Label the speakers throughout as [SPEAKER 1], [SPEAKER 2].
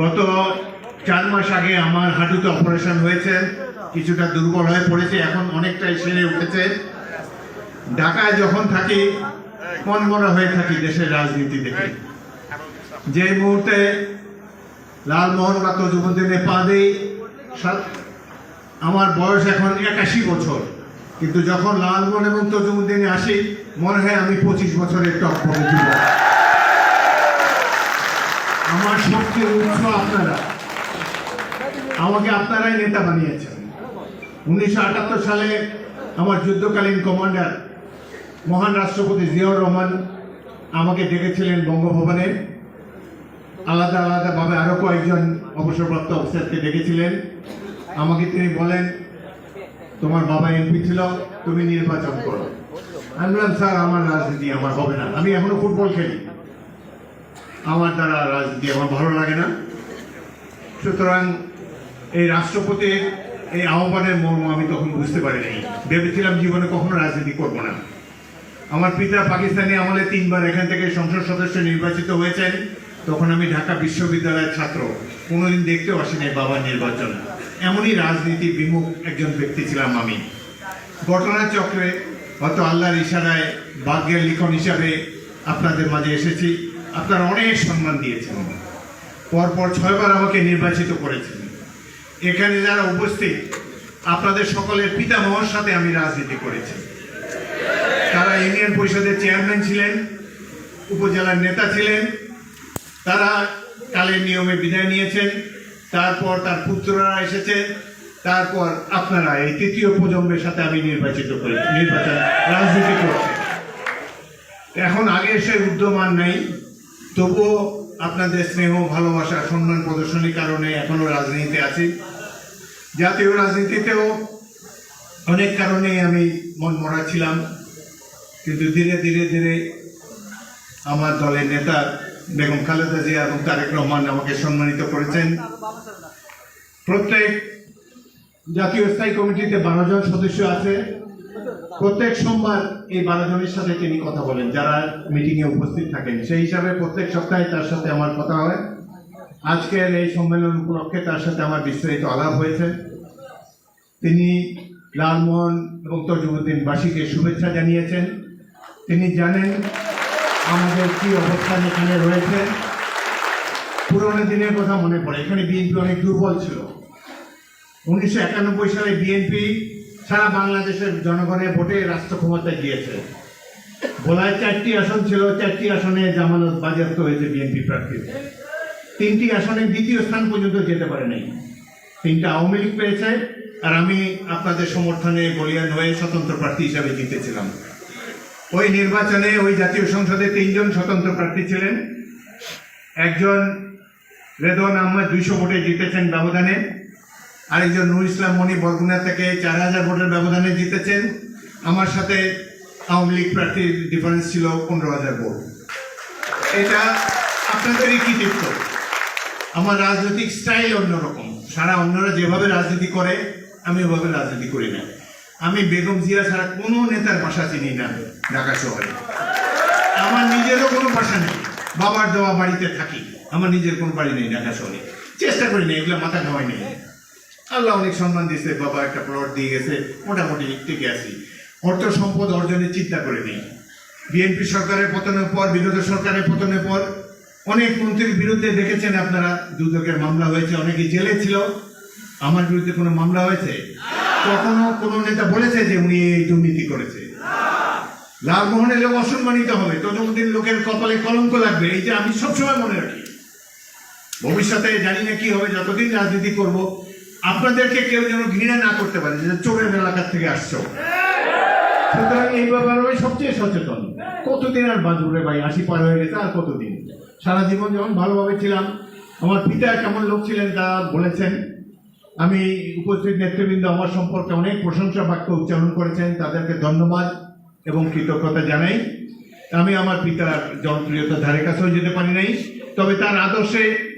[SPEAKER 1] গত চার মাস আগে আমার হাঁটুতে অপারেশন হয়েছে, কিছুটা দুর্বল হয়ে পড়েছে, এখন অনেকটাই সেরে উঠেছে। ঢাকায় যখন থাকি মন মরা হয়ে থাকি দেশের রাজনীতি দেখে। যে মুহূর্তে লালমোহন বা তজুমুদ্দিনে পা দিই আমার বয়স এখন একাশি বছর। কিন্তু যখন লালমোহন এবং তজুমুদ্দিনে আসি, মনে হয় আমি পঁচিশ বছরের করে যুবক। আমার সবচেয়ে উৎস আপনারা। আমাকে আপনারাই নেতা বানিয়েছেন। উনিশশো আটাত্তর সালে আমার যুদ্ধকালীন কমান্ডার, মহান রাষ্ট্রপতি জিয়াউর রহমান আমাকে ডেকেছিলেন বঙ্গভবনে। আলাদা আলাদাভাবে আরও কয়েকজন অবসরপ্রাপ্ত অফিসারকে ডেকেছিলেন। আমাকে তিনি বলেন, তোমার বাবা এমপি ছিল, তুমি নির্বাচন করো। আমি বললাম, স্যার, আমার রাজনীতি আমার হবে না। আমি এখনও ফুটবল খেলি। আমার দ্বারা রাজনীতি আমার ভালো লাগে না। সুতরাং এই রাষ্ট্রপতির এই আহ্বানের মর্ম আমি তখন বুঝতে পারিনি। ভেবেছিলাম জীবনে কখনো রাজনীতি করব না। আমার পিতা পাকিস্তানি আমলে তিনবার এখান থেকে সংসদ সদস্য নির্বাচিত হয়েছেন। তখন আমি ঢাকা বিশ্ববিদ্যালয়ের ছাত্র। কোনোদিন দেখতেও আসিনি বাবার নির্বাচন। এমনই রাজনীতি বিমুখ একজন ব্যক্তি ছিলাম আমি। ঘটনা চক্রে হয়তো আল্লাহর ইশারায় ভাগ্যের লিখন হিসাবে আপনাদের মাঝে এসেছি। আপনারা অনেক সম্মান দিয়েছেন। পরপর ছয়বার আমাকে নির্বাচিত করেছেন। এখানে যারা উপস্থিত, আপনাদের সকলের পিতামহর সাথে আমি রাজনীতি করেছি। তারা ইউনিয়ন পরিষদের চেয়ারম্যান ছিলেন, উপজেলার নেতা ছিলেন, তারা কালের নিয়মে বিদায় নিয়েছেন, তারপর তার পুত্ররা এসেছে, তারপর আপনারা এই তৃতীয় প্রজন্মের সাথে আমি নির্বাচিত করি নির্বাচন রাজনীতি করছি। এখন আগে সে উদ্যমান নাই। তবুও আপনাদের স্নেহ, ভালোবাসা, সম্মান প্রদর্শনীর কারণে এখনও রাজনীতিতে আছি। জাতীয় রাজনীতিতেও অনেক কারণেই আমি মন মরা ছিলাম কিন্তু ধীরে ধীরে ধীরে আমার দলের নেতা বেগম খালেদা জিয়া এবং তারেক রহমান আমাকে সম্মানিত করেছেন। প্রত্যেক জাতীয় স্থায়ী কমিটিতে বারো জন সদস্য আছে। প্রত্যেক সোমবার এই বারো জনের সাথে তিনি কথা বলেন, যারা মিটিং এ উপস্থিত থাকেন। সেই হিসাবে প্রত্যেক সপ্তাহে তার সাথে আমার কথা হয়। আজকের এই সম্মেলন উপলক্ষে তার সাথে আমার বিস্তারিত আলাপ হয়েছে। তিনি লালমোহন এবং তজুমুদ্দিনবাসীকে শুভেচ্ছা জানিয়েছেন। তিনি জানেন আমাদের কি অবস্থান এখানে রয়েছে। পুরোনো দিনের কথা মনে পড়ে। এখানে বিএনপি অনেক দুর্বল ছিল। উনিশশো একানব্বই সালে বিএনপি সারা বাংলাদেশের জনগণের ভোটে রাষ্ট্র ক্ষমতায় গিয়েছে। ভোলায় চারটি আসন ছিল, চারটি আসনে জামানত বাজেয়াপ্ত হয়েছে বিএনপি প্রার্থীর তিনটি আসনে দ্বিতীয় স্থান পর্যন্ত যেতে পারে নাই। তিনটা আওয়ামী লীগ পেয়েছে, আর আমি আপনাদের সমর্থনে বলিয়ান হয়ে স্বতন্ত্র প্রার্থী হিসাবে জিতেছিলাম। ওই নির্বাচনে ওই জাতীয় সংসদে তিনজন স্বতন্ত্র প্রার্থী ছিলেন। একজন রেদওয়ান আহমদ দুইশো ভোটে জিতেছেন ব্যবধানে। আরেকজন নুর ইসলাম মনি বরগুনা থেকে চার হাজার ভোটের ব্যবধানে জিতেছেন। আমার সাথে আওয়ামী লীগ প্রার্থীর ডিফারেন্স ছিল পনেরো হাজার ভোট। এটা আপনাদেরই কৃতিত্ব। আমার রাজনৈতিক স্টাইল অন্যরকম। সারা অন্যরা যেভাবে রাজনীতি করে, আমি ওভাবে রাজনীতি করি না। আমি বেগম জিয়া ছাড়া কোনো নেতার ভাষা চিনি না ঢাকা শহরে। আমার নিজেরও কোনো ভাষা নেই। বাবার দেওয়া বাড়িতে থাকি। আমার নিজের কোনো বাড়ি নেই ঢাকা শহরে। চেষ্টা করি না, এগুলো মাথা খাওয়াই নেই। আল্লাহ অনেক সম্মান দিয়েছে, বাবা একটা প্লট দিয়ে গেছে, মোটামুটি টিকে আছি অর্থ সম্পদ অর্জনের চিন্তা করে নেই। বিএনপি সরকারের পতনের পর বিগত সরকারের পতনের পর, অনেক মন্ত্রীর বিরুদ্ধে দেখেছেন আপনারা, দুদকের মামলা হয়েছে অনেকে জেলে ছিল। আমার বিরুদ্ধে কোনো মামলা হয়েছে? কখনো কোনো নেতা বলেছে যে উনি এই দুর্নীতি করেছে? লালমোহনের লোক অসম্মানিত হবে ততদিন লোকের কপালে কলঙ্ক লাগবে, এই যে আমি সবসময় মনে রাখি। ভবিষ্যতে জানি না কি হবে, যতদিন রাজনীতি করব আপনাদেরকে কেউ যেন ঘৃণা না করতে পারে, যে চোরের এলাকার থেকে আসছো। সুতরাং এই ব্যাপারে আমি সবচেয়ে সচেতন। কতদিন আর বাঁচবো রে ভাই? আশি পার হয়ে গেছে আর কতদিন? সারা জীবন যখন ভালোভাবে ছিলাম, আমার পিতা কেমন লোক ছিলেন তা বলেছেন। আমি উপস্থিত নেতৃবৃন্দ, আমার সম্পর্কে অনেক প্রশংসা, বাক্য উচ্চারণ করেছেন। তাদেরকে ধন্যবাদ এবং কৃতজ্ঞতা জানাই। আমি আমার পিতার জনপ্রিয়তা ধারে কাছেও যেতে পারি নাই। তবে তার আদর্শে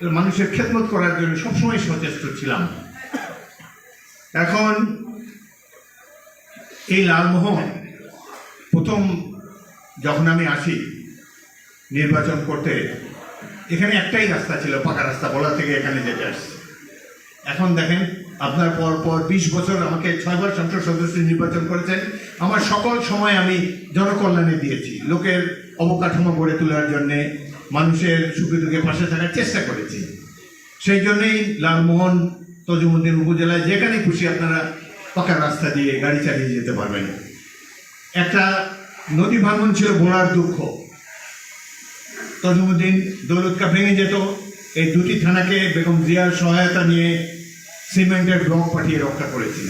[SPEAKER 1] মানুষের খেদমত করার জন্য সবসময় সচেষ্ট ছিলাম। এখন এই লালমোহন প্রথম যখন আমি আসি নির্বাচন করতে, এখানে একটাই রাস্তা ছিল, পাকা রাস্তা, বলা থেকে এখানে যেতে আসছে। এখন দেখেন, আপনার পর পর বিশ বছর আমাকে ছয়বার সংসদ সদস্য নির্বাচন করেছেন। আমার সকল সময় আমি জনকল্যাণে দিয়েছি, লোকের অবকাঠামো গড়ে তোলার জন্যে। মানুষের সুখে দুঃখে পাশে থাকার চেষ্টা করেছি। সেই জন্যই লালমোহন তজুমুদ্দিন উপজেলায় যেখানে খুশি আপনারা পাকা রাস্তা দিয়ে গাড়ি চালিয়ে যেতে পারবেন। একটা নদী ভাঙন ছিল বোড়ার দুঃখ। তজুমুদ্দিন দৌলতকা ভেঙে যেত। এই দুটি থানাকে বেগম জিয়ার সহায়তা নিয়ে সিমেন্টের ব্লক পাঠিয়ে রক্ষা করেছিল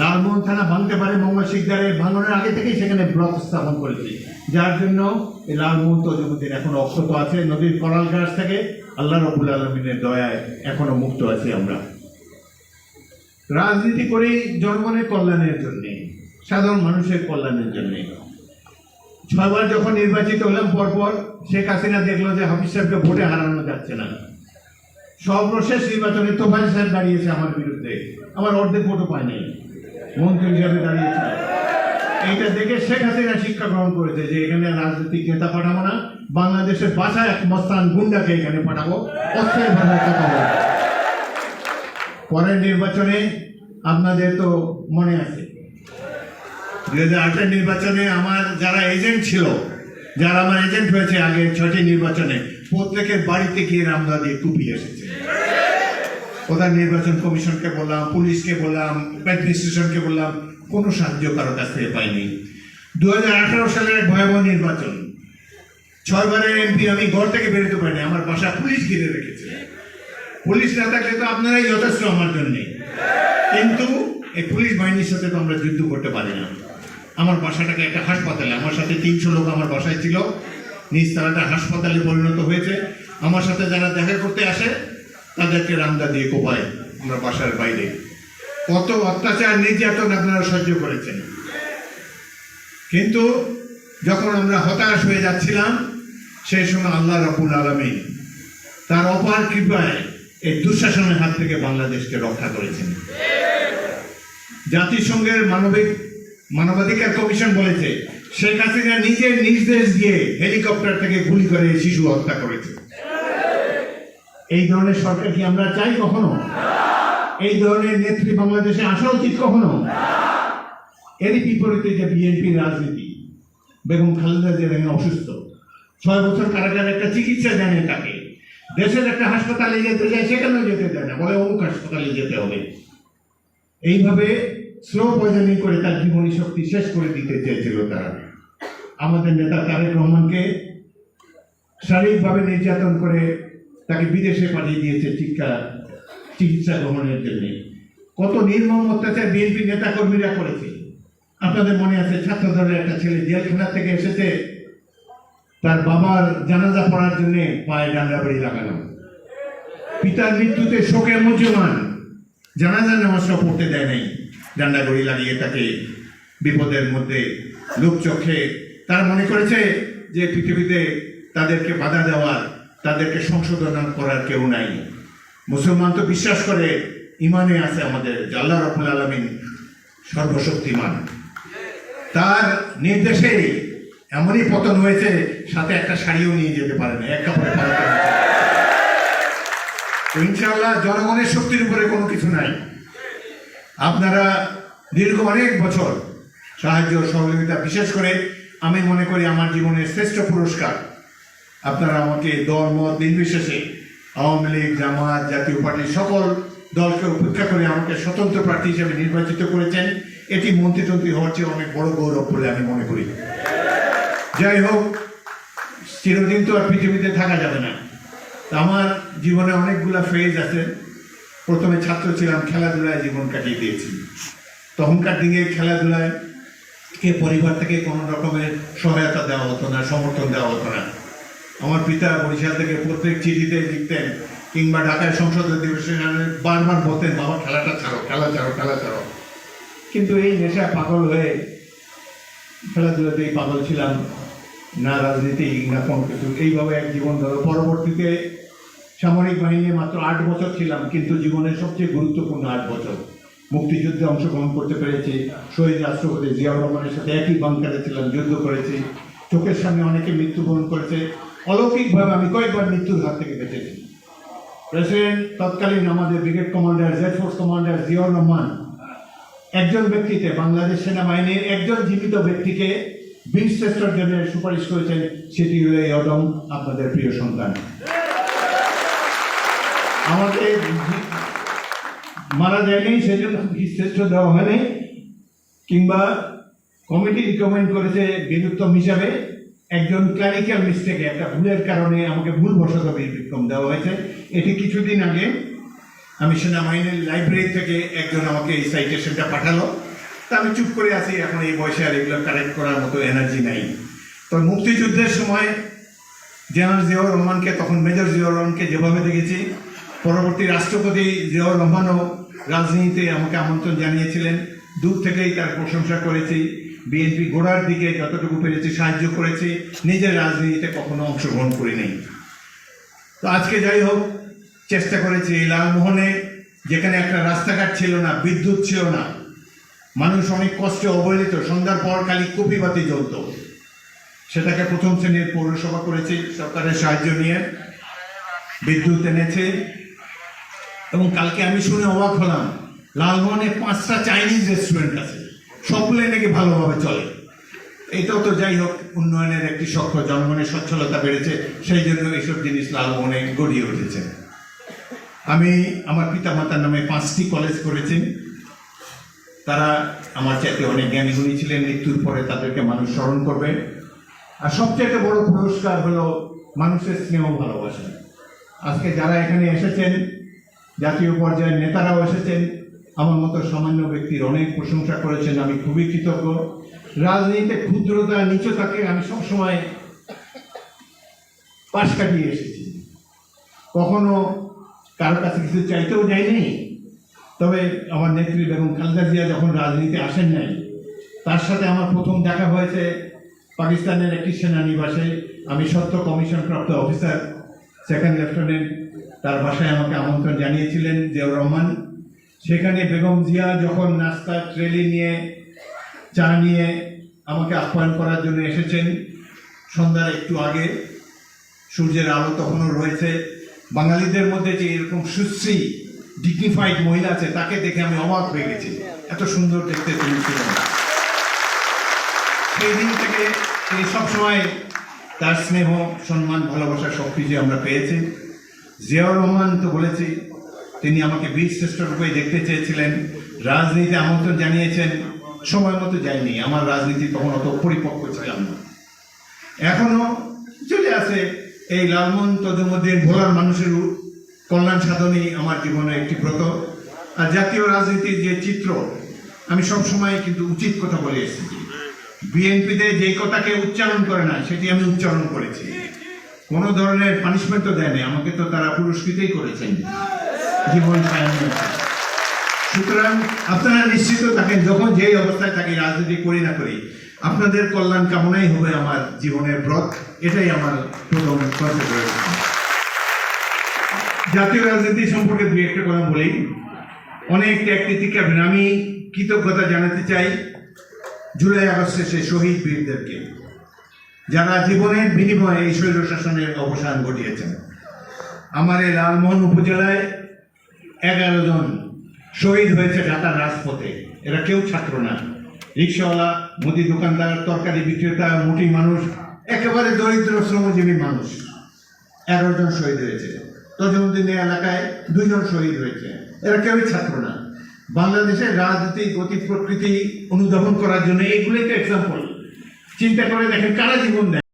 [SPEAKER 1] লালমোহন থানা ভাঙতে পারে মোহাম্মদ শিকদারের ভাঙনের আগে থেকেই সেখানে ব্লক স্থাপন করেছে। যার জন্য এই লালমোহন তজুমুদ্দিন এখন অক্ষত আছে। নদীর করাল গাছ থেকে আল্লাহ রবুল আলমিনের দয়ায় এখনও মুক্ত আছি আমরা। রাজনীতি করি জনগণের কল্যাণের জন্যে, সাধারণ মানুষের কল্যাণের জন্যে। ছয়বার যখন নির্বাচিত হলাম, পরপর শেখ হাসিনা দেখল যে হাফিজ সাহেবকে ভোটে হারানো যাচ্ছে না। সর্বশেষ নির্বাচনে তোফান সাহেব দাঁড়িয়েছে আমার বিরুদ্ধে। আমার অর্ধেক ভোটও পায় নাই মন্ত্রী হিসাবে দাঁড়িয়েছে। এইটা দেখে শেখ হাসিনা শিক্ষা গ্রহণ করেছে যে এখানে রাজনৈতিক নেতা পাঠাবো না, বাংলাদেশের বাসা এক মস্তান গুন্ডাকে এখানে পাঠাবো, অস্ত্রের ভাষায় কথা বলব পরের নির্বাচনে আপনাদের তো মনে আছে। দুই হাজার নির্বাচনে আমার যারা এজেন্ট ছিল, যারা আমার এজেন্ট হয়েছে আগে ছয়টি নির্বাচনে, প্রত্যেকের বাড়িতে গিয়ে রামদা দিয়ে টুপি এসেছে। প্রধান নির্বাচন কমিশনকে বললাম, পুলিশকে বললাম, অ্যাডমিনিস্ট্রেশনকে বললাম, কোনো সাহায্য কারও কাছ থেকে পাইনি। দু হাজার আঠারো সালের এক ভয়াবহ নির্বাচন। ছয়বারের এমপি আমি ঘর থেকে বেরোতে পারিনি, আমার বাসা পুলিশ ঘিরে রেখেছে। পুলিশ না থাকলে তো আপনারাই যথেষ্ট আমার জন্যে। কিন্তু এই পুলিশ বাহিনীর সাথে তো আমরা যুদ্ধ করতে পারি না। আমার বাসাটাকে একটা হাসপাতালে, আমার সাথে তিনশো লোক আমার বাসায় ছিল। নিচতলাটা হাসপাতালে পরিণত হয়েছে। আমার সাথে যারা দেখা করতে আসে তাদেরকে রামদা দিয়ে কোপায় আমরা বাসার বাইরে। কত অত্যাচার নির্যাতন আপনারা সহ্য করেছেন। কিন্তু যখন আমরা হতাশ হয়ে যাচ্ছিলাম, সেই সময় আল্লাহ রবুল আলমী তার অপার কৃপায় এই দুঃশাসনের হাত থেকে বাংলাদেশকে রক্ষা করেছেন। জাতিসংঘের মানবিক, মানবাধিকার কমিশন বলেছে, শেখ হাসিনা নিজের নির্দেশ দিয়ে হেলিকপ্টার থেকে গুলি করে শিশু হত্যা করেছে। এই ধরনের সরকার কি আমরা চাই কখনো? এই ধরনের নেত্রী বাংলাদেশে আসা উচিত কখনো? এরই বিপরীতে যে বিএনপি রাজনীতি, বেগম খালেদা জিয়া অসুস্থ। ছয় বছর কারাগারে একটা চিকিৎসা দেন তাকে। দেশের একটা হাসপাতালে যেতে যায় সেখানেও যেতে দেয় না? বলে অমুক হাসপাতালে যেতে হবে। এইভাবে স্লো পয়জনিং করে তার জীবনী শক্তি শেষ করে দিতে চেয়েছিল তারা। আমাদের নেতা তারেক রহমানকে শারীরিকভাবে নির্যাতন করে তাকে বিদেশে পাঠিয়ে দিয়েছে চিকিৎসা চিকিৎসা গ্রহণের জন্য। কত নির্মম অত্যাচার বিএনপি নেতা কর্মীরা করেছে। আপনাদের মনে আছে ছাত্র দলের একটা ছেলে জেলখানা থেকে এসেছে, তার বাবার জানাজা পড়ার জন্য পায়ে ডান্ডা বাড়ি লাগানো পিতার মৃত্যুতে শোকে মুজমান জানাজা নামাজটা পড়তে দেয় নাই। ডান্ডা গড়ি লাগিয়ে তাকে বিপদের মধ্যে লোক চোখে। তারা মনে করেছে যে পৃথিবীতে তাদেরকে বাধা দেওয়ার তাদেরকে সংশোধন করার কেউ নাই। মুসলমান তো বিশ্বাস করে ইমানে আছে আমাদের যে আল্লাহ রবুল আলমিন সর্বশক্তিমান। তার নির্দেশে এমনই পতন হয়েছে, সাথে একটা শাড়িও নিয়ে যেতে পারে না, এক কাপড়ে ইনশাআল্লাহ জনগণের শক্তির উপরে কোনো কিছু নাই। আপনারা দীর্ঘ অনেক বছর সাহায্য সহযোগিতা বিশেষ করে আমি মনে করি আমার জীবনের শ্রেষ্ঠ পুরস্কার। আপনারা আমাকে দল, মত নির্বিশেষে আওয়ামী লীগ, জামাত, জাতীয় পার্টির সকল দলকে উপেক্ষা করে আমাকে স্বতন্ত্র প্রার্থী হিসেবে নির্বাচিত করেছেন। এটি মন্ত্রীতন্ত্রী হওয়ার চেয়ে অনেক বড় গৌরব বলে আমি মনে করি। যাই হোক, চিরদিন তো আর পৃথিবীতে থাকা যাবে না। আমার জীবনে অনেকগুলা ফেজ আছে। প্রথমে ছাত্র ছিলাম, খেলাধুলায় জীবন কাটিয়ে দিয়েছি। তখনকার দিনে খেলাধুলায় কে পরিবার থেকে কোনো রকমের সহায়তা দেওয়া হতো না, সমর্থন দেওয়া হতো না। আমার পিতা বরিশাল থেকে প্রত্যেক চিঠিতে লিখতেন, কিংবা ঢাকায় সংসদ অধিবেশনে বারবার বলতেন, বাবা, খেলাটা ছাড়ো, খেলা ছাড়ো খেলা ছাড়ো। কিন্তু এই নেশা পাগল হয়ে খেলাধুলাতেই পাগল ছিলাম, না রাজনীতি, না কোনো কিছু। এইভাবে এক জীবন ধরো। পরবর্তীতে সামরিক বাহিনী মাত্র আট বছর ছিলাম, কিন্তু জীবনের সবচেয়ে গুরুত্বপূর্ণ আট বছর। মুক্তিযুদ্ধে অংশগ্রহণ করতে পেরেছি, শহীদ রাষ্ট্রপতি জিয়াউর রহমানের সাথে একই বাংকারে ছিলাম, যুদ্ধ করেছি। চোখের সামনে অনেকে মৃত্যুবরণ করেছে অলৌকিকভাবে আমি কয়েকবার মৃত্যুর হাত থেকে বেঁচেছি প্রেসিডেন্ট তৎকালীন আমাদের brigade commander Z force commander Ziaur Rahman, একজন ব্যক্তিতে বাংলাদেশ সেনাবাহিনীর একজন জীবিত ব্যক্তিকে বীর শ্রেষ্ঠর জন্য সুপারিশ করেছেন, সেটি এই অদম, আপনাদের প্রিয় সন্তান। আমাকে মারা যায়নি, সেজন্য শ্রেষ্ঠ দেওয়া হয়নি, কিংবা কমিটি রিকমেন্ড করেছে বীরুত্তম হিসাবে একজন ক্লারিক্যাল মিস্টেকে একটা ভুলের কারণে আমাকে ভুল বশত বীর বিক্রম দেওয়া হয়েছে। এটি কিছুদিন আগে আমি সেনাবাহিনীর লাইব্রেরি থেকে একজন আমাকে এই সাইটেশনটা পাঠালো। তা আমি চুপ করে আছি, এখন এই বয়সে আর এগুলো কারেক্ট করার মতো এনার্জি নাই। তো মুক্তিযুদ্ধের সময় জেনারেল জিয়াউর রহমানকে, তখন মেজর জিয়াউর রহমানকে যেভাবে দেখেছি, পরবর্তী রাষ্ট্রপতি জিয়াউর রহমানও রাজনীতিতে আমাকে আমন্ত্রণ জানিয়েছিলেন। দূর থেকেই তার প্রশংসা করেছি। বিএনপি গোড়ার দিকে যতটুকু পেরেছি সাহায্য করেছি, নিজের রাজনীতিতে কখনো অংশগ্রহণ করি নাই। তো আজকে যাই হোক, চেষ্টা করেছি এই লালমোহনে, যেখানে একটা রাস্তাঘাট ছিল না, বিদ্যুৎ ছিল না, মানুষ অনেক কষ্টে অবহেলিত, সন্ধ্যার পর খালি কপি বাতি জ্বলত। সেটাকে প্রথম শ্রেণির পৌরসভা করেছে, সরকারের সাহায্য নিয়ে। বিদ্যুৎ এনেছে। এবং কালকে আমি শুনে অবাক হলাম, লালমোহনে পাঁচটা চাইনিজ রেস্টুরেন্ট আছে। সবগুলোই নাকি ভালোভাবে চলে। এটাও তো যাই হোক, উন্নয়নের একটি সক্ষ জনগণের সচ্ছলতা বেড়েছে, সেই জন্য এইসব জিনিস লালমোহনে গড়িয়ে উঠেছে। আমি আমার পিতামাতার নামে পাঁচটি কলেজ করেছি। তারা আমার চাইতে অনেক জ্ঞানী গুণী ছিলেন, মৃত্যুর পরে তাদেরকে মানুষ স্মরণ করবে। আর সবচেয়ে বড় পুরস্কার হলো মানুষের স্নেহ ভালোবাসা। আজকে যারা এখানে এসেছেন, জাতীয় পর্যায়ের নেতারাও এসেছেন আমার মতো সামান্য ব্যক্তির অনেক প্রশংসা করেছেন, আমি খুবই কৃতজ্ঞ। রাজনীতিতে ক্ষুদ্রতা, নিচতাকে আমি সবসময় পাশ কাটিয়ে এসেছি। কখনো কারও কাছে কিছু চাইতেও যায়নি তবে আমার নেত্রী বেগম খালেদা জিয়া যখন রাজনীতি আসেন নাই, তার সাথে আমার প্রথম দেখা হয়েছে পাকিস্তানের একটি সেনানিবাসে। আমি সত্য কমিশন প্রাপ্ত অফিসার, সেকেন্ড লেফটেন্যান্ট, তার বাসায় আমাকে আমন্ত্রণ জানিয়েছিলেন জিয়াউর রহমান। সেখানে বেগম জিয়া যখন নাস্তা ট্রেলি নিয়ে, চা নিয়ে আমাকে আপ্যায়ন করার জন্য এসেছেন, সন্ধ্যার একটু আগে, সূর্যের আলো তখনও রয়েছে। বাঙালিদের মধ্যে যে এরকম সুশ্রী ডিগনিফাইড মহিলা আছে, তাকে দেখে আমি অবাক হয়ে গেছি। এত সুন্দর দেখতে তিনি ছিলেন। সেই দিন থেকে তিনি সবসময় তার স্নেহ, সম্মান, ভালোবাসা সব কিছু আমরা পেয়েছি। জিয়াউর রহমান তো বলেছি তিনি আমাকে বীর শ্রেষ্ঠ রূপে দেখতে চেয়েছিলেন। রাজনীতি আমন্ত্রণ জানিয়েছেন। সময় মতো যায়নি আমার রাজনীতি তখন অত পরিপক্ক ছিলাম না। এখনও চলে আসে এই লালমন তদুমুদ্দিন ভোলার মানুষের কল্যাণ সাধনই আমার জীবনে একটি ব্রত। আর জাতীয় রাজনীতির যে চিত্র, আমি সব সময় কিন্তু উচিত কথা বলে এসেছি। বিএনপিতে যে কথাকে উচ্চারণ করে না, সেটি আমি উচ্চারণ করেছি। কোনো ধরনের পানিশমেন্টও দেয়নি। আমাকে তো তারা পুরস্কৃতই করেছেন। জীবন সুতরাং আপনারা নিশ্চিত থাকেন, যখন যেই অবস্থায় থাকি, রাজনীতি করি না করি, আপনাদের কল্যাণ কামনাই হবে আমার জীবনের ব্রত। এটাই আমার প্রথম জাতীয় রাজনীতি সম্পর্কে দুই একটা কথা বলি। অনেক ত্যাগ আমি কৃতজ্ঞতা জানাতে চাই জুলাই আগস্টে সেই শহীদ বীরদেরকে, যারা জীবনের বিনিময়ে এই শৈল শাসনের অবসান ঘটিয়েছেন। আমার এই লালমোহন উপজেলায় এগারো জন শহীদ হয়েছে ঢাকার রাজপথে। এরা কেউ ছাত্র না। রিক্সাওয়ালা, মুদি দোকানদার, তরকারি বিক্রেতা, মোটি মানুষ, একেবারে দরিদ্র, শ্রমজীবী মানুষ। এগারো জন শহীদ হয়েছে। তজমুদ্দিন এলাকায় দুইজন শহীদ হয়েছে। এরা কেউই ছাত্র না। বাংলাদেশের রাজনীতি গতি প্রকৃতি অনুধাবন করার জন্য এগুলোই তো এক্সাম্পল চিন্তা করে দেখেন কারা জীবন দেয়।